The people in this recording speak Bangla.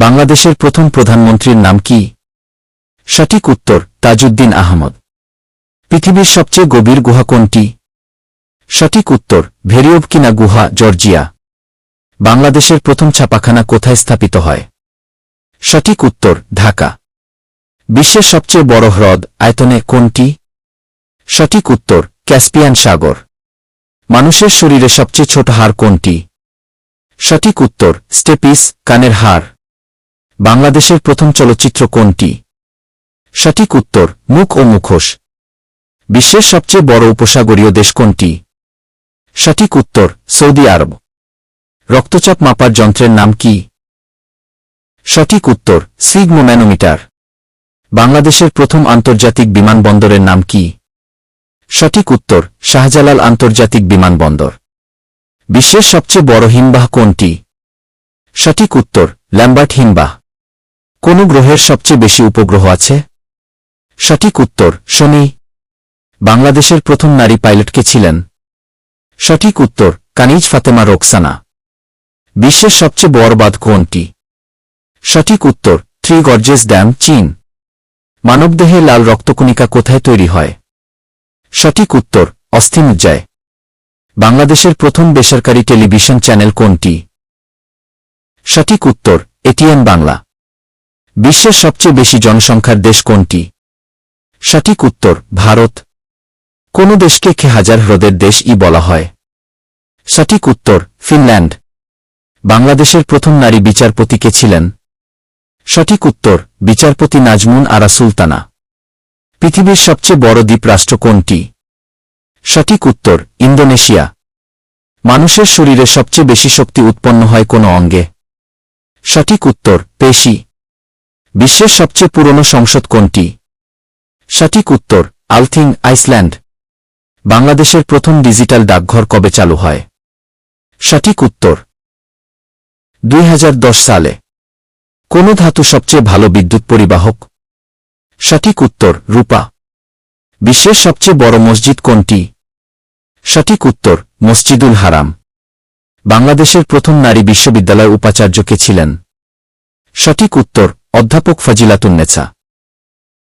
বাংলাদেশের প্রথম প্রধানমন্ত্রীর নাম কি? সঠিক উত্তর, তাজউদ্দিন আহমদ। পৃথিবীর সবচেয়ে গভীর গুহা কোনটি? সঠিক উত্তর, ভেরিওভকিনা গুহা, জর্জিয়া। বাংলাদেশের প্রথম ছাপাখানা কোথায় স্থাপিত হয়? সঠিক উত্তর, ঢাকা। বিশ্বের সবচেয়ে বড় হ্রদ, আয়তনে কোনটি? সঠিক উত্তর, ক্যাসপিয়ান সাগর। মানুষের শরীরে সবচেয়ে ছোট হাড় কোনটি? সঠিক উত্তর, স্টেপিস, কানের হাড়। বাংলাদেশের প্রথম চলচ্চিত্র কোনটি? সঠিক উত্তর, মুখ ও মুখোশ। বিশ্বের সবচেয়ে বড় উপসাগরীয় দেশ কোনটি? সঠিক উত্তর, সৌদি আরব। রক্তচাপ মাপার যন্ত্রের নাম কি? সঠিক উত্তর সিগমোম্যানোমিটার বাংলাদেশের প্রথম আন্তর্জাতিক বিমানবন্দরের নাম কি? সঠিক উত্তর, শাহজালাল আন্তর্জাতিক বিমানবন্দর। বিশ্বের সবচেয়ে বড় হিমবাহ কোনটি? সঠিক উত্তর, ল্যাম্বার্ট হিমবাহ। কোন গ্রহের সবচেয়ে বেশি উপগ্রহ আছে? সঠিক উত্তর, শনি। বাংলাদেশের প্রথম নারী পাইলটকে ছিলেন? সঠিক উত্তর, কানিজ ফাতেমা রোকসানা। বিশ্বের সবচেয়ে বড় কোনটি? সঠিক উত্তর থ্রি গর্জেস ড্যাম, চীন। মানবদেহে লাল রক্তকণিকা কোথায় তৈরি হয়? সঠিক উত্তর, অস্থিমজ্জায়। বাংলাদেশের প্রথম বেসরকারি টেলিভিশন চ্যানেল কোনটি? সঠিক উত্তর, এটিএন বাংলা। বিশ্বের সবচেয়ে বেশি জনসংখ্যার দেশ কোনটি? সঠিক উত্তর, ভারত। কোন দেশকে খে হাজার হ্রদের দেশ ই বলা হয়। সঠিক উত্তর, ফিনল্যান্ড। বাংলাদেশের প্রথম নারী বিচারপতি কে ছিলেন? সঠিক উত্তর, বিচারপতি নাজমুন আরা সুলতানা। পৃথিবীর সবচেয়ে বড় দ্বীপ রাষ্ট্র কোনটি? সঠিক উত্তর, ইন্দোনেশিয়া। মানুষের শরীরে সবচেয়ে বেশি শক্তি উৎপন্ন হয় কোন অঙ্গে? সঠিক উত্তর, পেশি। বিশ্বের সবচেয়ে পুরনো সংসদ কোনটি? সঠিক উত্তর, আলথিং, আইসল্যান্ড। বাংলাদেশের প্রথম ডিজিটাল ডাকঘর কবে চালু হয়? সঠিক উত্তর, দুই হাজার দশ সালে। কোন ধাতু সবচেয়ে ভালো বিদ্যুৎ পরিবাহক? সঠিক উত্তর, রূপা। বিশ্বের সবচেয়ে বড় মসজিদ কোনটি? সঠিক উত্তর, মসজিদুল হারাম। বাংলাদেশের প্রথম নারী বিশ্ববিদ্যালয় উপাচার্য কে ছিলেন? সঠিক উত্তর অধ্যাপক ফাজিলাতুন্নেছা